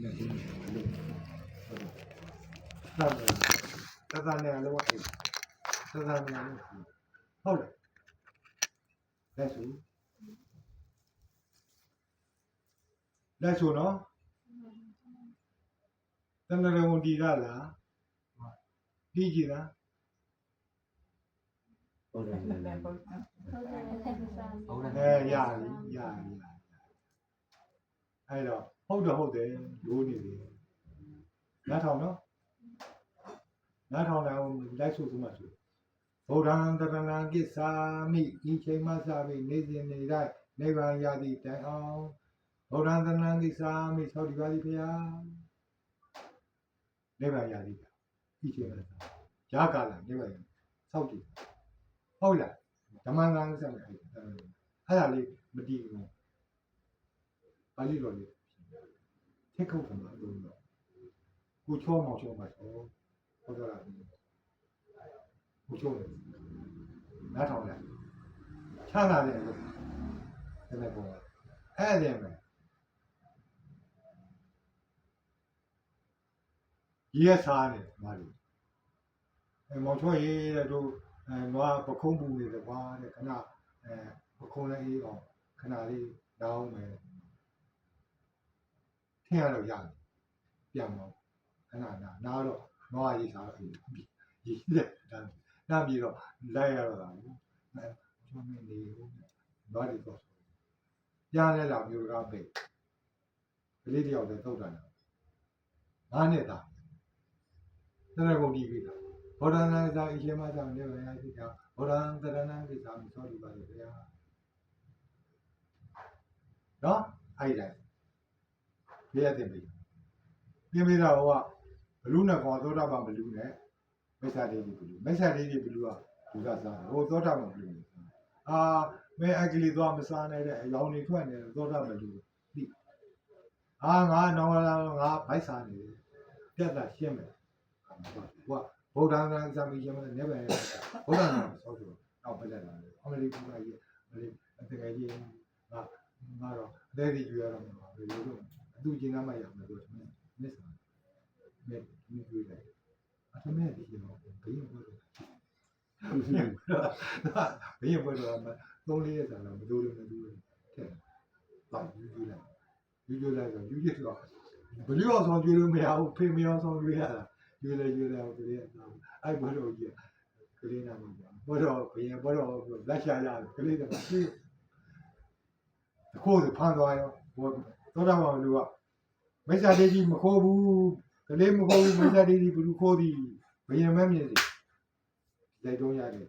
နဲ့ဒီလိုဟုတ်တယ်တသနဲ့အလုံးဝအဲ့တသနဲ့အလုံးဟုတ်တယ်လက်စုလက်စုနော်တဏ္ဍရဝတီရလားဒီကြည်လားဟုတ်တယ်ဟုတ်တယ်ဟုတ်တယ်ဟုတ်တယ်အဲရပြီရပြီအဲ့တော့ ဟုတ်တော့ဟုတ်တယ်လို့နေတယ်နားထောင်နော်နားထောင်တယ်လိုက်ဆိုဆိုမှဆိုဗုဒ္ဓံတရဏံကိစ္ဆာမိဒီချိန်မှစပြီးနေစဉ်နေတိုင်းနိဗ္ဗာန်ရသည့်တိုင်အောင်ဗုဒ္ဓံတရဏံကိစ္ဆာမိသောဒီပါသည်ဖျားနိဗ္ဗာန်ရသည့်ဒီချိန်မှစရာကာလနိဗ္ဗာန်သောက်တည်ဟုတ်လားဓမ္မငါးစမယ်အဲ့ဒါလေးမတည်ဘူးပါဠိတော်လေး ထက်ခုတ်ကမှာလို့တော့ကိုချောမောင်ချောမှာချောဟုတ်ကဲ့လားကိုချောတယ်နားထောင်လိုက်ချမ်းသာတယ်လို့ဒါနဲ့ပေါ့အဲ့ဒါပဲရေစားနေမာလို့အဲမောင်ချောရေးတဲ့တို့အဲနွားပခုံးပူနေတယ်ကွာတဲ့ခဏအဲပခုံးလေးအေးအောင်ခဏလေးတောင်းမယ် ထင်ရတော့ရတယ်ပြန်တော့ခဏနာနားတော့နွားရေးစားတော့အေးရေးတဲ့ဒါနားပြီးတော့လိုက်ရတော့တာဘူးအဲချုံနေနေဦးနွားတွေတော့ပြန်လဲလာမျိုးကပဲကလေးတယောက်တည်းတုတ်တာငါးနှစ်သားတရကုန်တီးပြီလားဘောဓနာသာအရှင်မသာနေဝရရှိတာဘောဓံတရဏံကိသာမိသောဒီပါလေဗျာနော်အဲ့ဒါ ပြရတဲ့ပြီပြင်းပြတာဟောကဘလူးနဲ့ကောင်သောတာပန်ဘလူးနဲ့မိစ္ဆာဒေဒီဘလူးမိစ္ဆာဒေဒီဘလူးကဘူဇာစားဟိုသောတာပန်ဘလူးအာမဲအကလေးသွားမစားနဲ့တဲ့အယောင်တွေထွက်နေသောတာပန်ဘလူးပြီအာငါနောင်လာငါဗိုက်စားနေတယ်ပြတ်တာရှင်းမယ်ဟိုကဗုဒ္ဓံကံသမိယမနဲ့ပဲဗုဒ္ဓံကဆောက်ဆိုတော့ပလက်လာတယ်အမလေးကူကကြီးအမလေးအတကယ်ကြီးငါငါတော့အသေးသေးကြွရတော့မှာဘယ်လိုလုပ် အတူကျင်းသားမရမယ်ဆိုတော့မစ်စာမဲ့ဒီကြွရတယ်အထမဲ့ဒီတော့ဘယ်ရင်ဘယ်လိုဘယ်ရင်ဘယ်လိုမသုံးလေးရတာတော့မတို့လို့မတို့လို့တဲ့ပါယူကြည့်လိုက်ယူကြည့်လိုက်တော့ယူကြည့်တော့ဘယ်လိုအောင်ဆောင်ကြည့်လို့မရဘူးဖေးမအောင်ဆောင်ကြည့်ရတာရွေးလဲရွေးလဲကလေးအဲ့ဘွားတော်ကြီးကလေးနာမည်ဘွားတော်ဘယ်ဘွားတော်လက်ရှာရတယ်ကလေးကပြေးတခိုးစဖမ်းသွားရောဟိုသောတာပန်လူက မိစ္ဆာဒေကြီးမခိုးဘူးကလေးမခိုးဘူးမိစ္ဆာဒေကြီးဘလူခိုးသည်ဘယံမမြင်စီလက်တုံးရတယ်